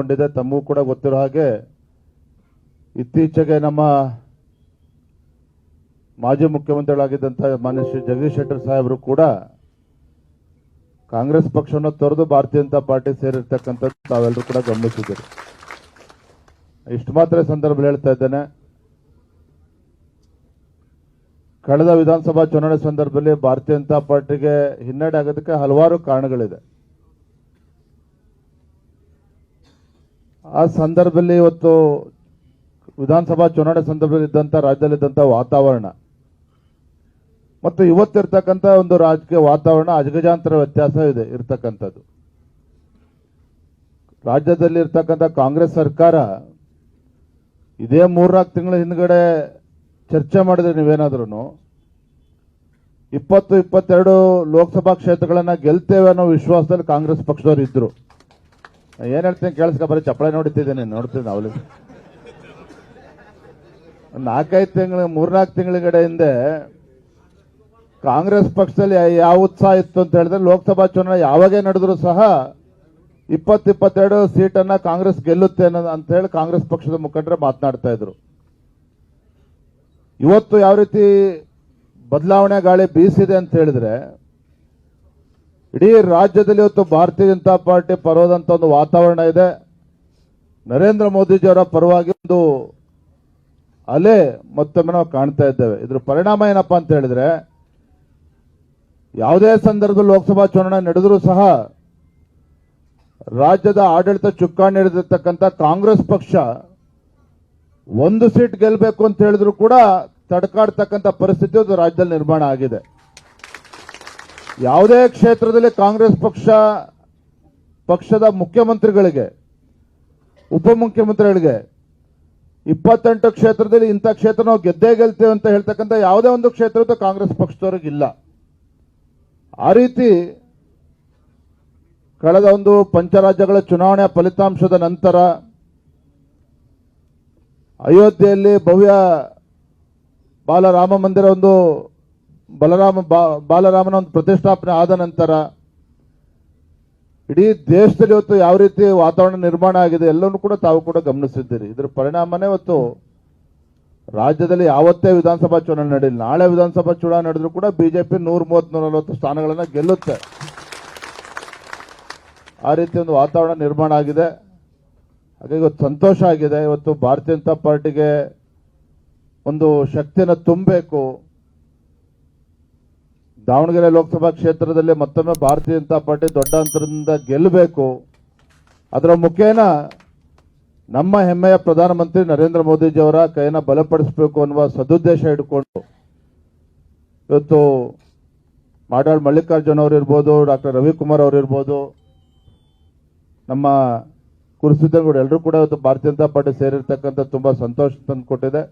ಕೊಂಡಿದೆ ತಮಗೂ ಕೂಡ ಗೊತ್ತಿರೋ ಹಾಗೆ ಇತ್ತೀಚೆಗೆ ನಮ್ಮ ಮಾಜಿ ಮುಖ್ಯಮಂತ್ರಿಗಳಾಗಿದ್ದಂಥ ಮಾನ್ಯ ಶ್ರೀ ಜಗದೀಶ್ ಶೆಟ್ಟರ್ ಸಾಹೇಬರು ಕೂಡ ಕಾಂಗ್ರೆಸ್ ಪಕ್ಷವನ್ನು ತೊರೆದು ಭಾರತೀಯ ಜನತಾ ಪಾರ್ಟಿ ಸೇರಿರ್ತಕ್ಕಂಥದ್ದು ತಾವೆಲ್ಲರೂ ಕೂಡ ಗಮನಿಸಿದ್ದೀರಿ. ಇಷ್ಟು ಮಾತ್ರ ಸಂದರ್ಭದಲ್ಲಿ ಹೇಳ್ತಾ ಇದ್ದೇನೆ. ಕಳೆದ ವಿಧಾನಸಭಾ ಚುನಾವಣೆ ಸಂದರ್ಭದಲ್ಲಿ ಭಾರತೀಯ ಜನತಾ ಪಾರ್ಟಿಗೆ ಹಿನ್ನಡೆ ಆಗೋದಕ್ಕೆ ಹಲವಾರು ಕಾರಣಗಳಿದೆ. ಆ ಸಂದರ್ಭದಲ್ಲಿ ಇವತ್ತು ವಿಧಾನಸಭಾ ಚುನಾವಣೆ ಸಂದರ್ಭದಲ್ಲಿ ಇದ್ದಂಥ ರಾಜ್ಯದಲ್ಲಿದ್ದಂಥ ವಾತಾವರಣ. ಮತ್ತು ಇವತ್ತಿರ್ತಕ್ಕಂಥ ಒಂದು ರಾಜಕೀಯ ವಾತಾವರಣ ಅಜಗಜಾಂತರ ವ್ಯತ್ಯಾಸ ಇದೆ, ಇರ್ತಕ್ಕಂಥದ್ದು. ರಾಜ್ಯದಲ್ಲಿ ಇರ್ತಕ್ಕಂಥ ಕಾಂಗ್ರೆಸ್ ಸರ್ಕಾರ ಇದೇ ಮೂರ್ನಾಲ್ಕು ತಿಂಗಳ ಹಿಂದ್ಗಡೆ ಚರ್ಚೆ ಮಾಡಿದ್ರೆ ನೀವೇನಾದ್ರೂ ಇಪ್ಪತ್ತು, ಇಪ್ಪತ್ತೆರಡು ಲೋಕಸಭಾ ಕ್ಷೇತ್ರಗಳನ್ನ ಗೆಲ್ತೇವೆ ಅನ್ನೋ ವಿಶ್ವಾಸದಲ್ಲಿ ಕಾಂಗ್ರೆಸ್ ಪಕ್ಷದವರು ಇದ್ರು. ಏನ್ ಹೇಳ್ತೀನಿ ಕೇಳಿಸ್ಕೊ, ಬರೀ ಚಪ್ಪಳೆ ನೋಡ್ತಿದ್ದೇನೆ ನೋಡ್ತೀನಿ ಅವಳು ನಾಲ್ಕೈದು ತಿಂಗಳ, ಮೂರ್ನಾಲ್ಕು ತಿಂಗಳ ಹಿಂದೆ ಕಾಂಗ್ರೆಸ್ ಪಕ್ಷದಲ್ಲಿ ಯಾವ ಉತ್ಸಾಹ ಇತ್ತು ಅಂತ ಹೇಳಿದ್ರೆ ಲೋಕಸಭಾ ಚುನಾವಣೆ ಯಾವಾಗೇ ನಡೆದ್ರು ಸಹ ಇಪ್ಪತ್ತಿಪ್ಪತ್ತೆರಡು ಸೀಟನ್ನ ಕಾಂಗ್ರೆಸ್ ಗೆಲ್ಲುತ್ತೆ ಅನ್ನೋದು ಅಂತ ಹೇಳಿ ಕಾಂಗ್ರೆಸ್ ಪಕ್ಷದ ಮುಖಂಡರು ಮಾತನಾಡ್ತಾ ಇದ್ರು. ಇವತ್ತು ಯಾವ ರೀತಿ ಬದಲಾವಣೆ ಗಾಳಿ ಬೀಸಿದೆ ಅಂತ ಹೇಳಿದ್ರೆ ಇಡೀ ರಾಜ್ಯದಲ್ಲಿ ಇವತ್ತು ಭಾರತೀಯ ಜನತಾ ಪಾರ್ಟಿ ಪರವಾದಂತ ಒಂದು ವಾತಾವರಣ ಇದೆ. ನರೇಂದ್ರ ಮೋದಿಜಿಯವರ ಪರವಾಗಿ ಒಂದು ಅಲೆ ಮತ್ತೊಮ್ಮೆ ನಾವು ಕಾಣ್ತಾ ಇದ್ದೇವೆ. ಇದ್ರ ಪರಿಣಾಮ ಏನಪ್ಪಾ ಅಂತ ಹೇಳಿದ್ರೆ, ಯಾವುದೇ ಸಂದರ್ಭದಲ್ಲಿ ಲೋಕಸಭಾ ಚುನಾವಣೆ ನಡೆದರೂ ಸಹ ರಾಜ್ಯದ ಆಡಳಿತ ಚುಕ್ಕಾಣಿ ಹಿಡಿದಿರ್ತಕ್ಕಂಥ ಕಾಂಗ್ರೆಸ್ ಪಕ್ಷ ಒಂದು ಸೀಟ್ ಗೆಲ್ಲಬೇಕು ಅಂತ ಹೇಳಿದ್ರು ಕೂಡ ತಡ್ಕಾಡ್ತಕ್ಕಂಥ ಪರಿಸ್ಥಿತಿ ರಾಜ್ಯದಲ್ಲಿ ನಿರ್ಮಾಣ ಆಗಿದೆ. ಯಾವುದೇ ಕ್ಷೇತ್ರದಲ್ಲಿ ಕಾಂಗ್ರೆಸ್ ಪಕ್ಷ, ಪಕ್ಷದ ಮುಖ್ಯಮಂತ್ರಿಗಳಿಗೆ, ಉಪಮುಖ್ಯಮಂತ್ರಿಗಳಿಗೆ ಇಪ್ಪತ್ತೆಂಟು ಕ್ಷೇತ್ರದಲ್ಲಿ ಇಂಥ ಕ್ಷೇತ್ರ ನಾವು ಗೆದ್ದೇ ಗೆಲ್ತೇವೆ ಅಂತ ಹೇಳ್ತಕ್ಕಂಥ ಯಾವುದೇ ಒಂದು ಕ್ಷೇತ್ರದ ಕಾಂಗ್ರೆಸ್ ಪಕ್ಷದವ್ರಿಗಿಲ್ಲ ಆ ರೀತಿ ಕಳೆದ ಒಂದು ಪಂಚರಾಜ್ಯಗಳ ಚುನಾವಣೆಯ ಫಲಿತಾಂಶದ ನಂತರ ಅಯೋಧ್ಯೆಯಲ್ಲಿ ಭವ್ಯ ಬಾಲರಾಮ ಮಂದಿರ ಒಂದು ಬಲರಾಮ ಬಾಲರಾಮನ ಒಂದು ಪ್ರತಿಷ್ಠಾಪನೆ ಆದ ನಂತರ ಇಡೀ ದೇಶದಲ್ಲಿ ಇವತ್ತು ಯಾವ ರೀತಿ ವಾತಾವರಣ ನಿರ್ಮಾಣ ಆಗಿದೆ ಎಲ್ಲವನ್ನು ಕೂಡ ತಾವು ಕೂಡ ಗಮನಿಸಿದ್ದೀರಿ. ಇದರ ಪರಿಣಾಮನೇ ಇವತ್ತು ರಾಜ್ಯದಲ್ಲಿ ಯಾವತ್ತೇ ವಿಧಾನಸಭಾ ಚುನಾವಣೆ ನಡೆಯಲಿ, ನಾಳೆ ವಿಧಾನಸಭಾ ಚುನಾವಣೆ ನಡೆದ್ರೂ ಕೂಡ ಬಿಜೆಪಿ ನೂರ ಮೂವತ್ತ್ ನೂರ ನಲವತ್ತು ಸ್ಥಾನಗಳನ್ನ ಗೆಲ್ಲುತ್ತೆ. ಆ ರೀತಿ ಒಂದು ವಾತಾವರಣ ನಿರ್ಮಾಣ ಆಗಿದೆ. ಹಾಗೆ ಇವತ್ತು ಸಂತೋಷ ಆಗಿದೆ. ಇವತ್ತು ಭಾರತೀಯ ಜನತಾ ಪಾರ್ಟಿಗೆ ಒಂದು ಶಕ್ತಿಯನ್ನು ತುಂಬಬೇಕು. ದಾವಣಗೆರೆ ಲೋಕಸಭಾ ಕ್ಷೇತ್ರದಲ್ಲಿ ಮತ್ತೊಮ್ಮೆ ಭಾರತೀಯ ಜನತಾ ಪಾರ್ಟಿ ದೊಡ್ಡ ಅಂತರದಿಂದ ಗೆಲ್ಲಬೇಕು. ಅದರ ಮುಖೇನ ನಮ್ಮ ಹೆಮ್ಮೆಯ ಪ್ರಧಾನಮಂತ್ರಿ ನರೇಂದ್ರ ಮೋದಿಜಿಯವರ ಕೈಯನ್ನು ಬಲಪಡಿಸಬೇಕು ಅನ್ನುವ ಸದುದ್ದೇಶ ಇಟ್ಕೊಂಡು ಇವತ್ತು ಮಾಡಾಳ್ ಮಲ್ಲಿಕಾರ್ಜುನ್ ಅವರು ಇರ್ಬೋದು, ಡಾಕ್ಟರ್ ರವಿಕುಮಾರ್ ಅವರು ಇರ್ಬೋದು, ನಮ್ಮ ಕುರುಸಿದ್ದಗೌಡ ಎಲ್ಲರೂ ಕೂಡ ಇವತ್ತು ಭಾರತೀಯ ಜನತಾ ಪಾರ್ಟಿ ಸೇರಿರ್ತಕ್ಕಂಥ ತುಂಬಾ ಸಂತೋಷ ತಂದುಕೊಟ್ಟಿದೆ.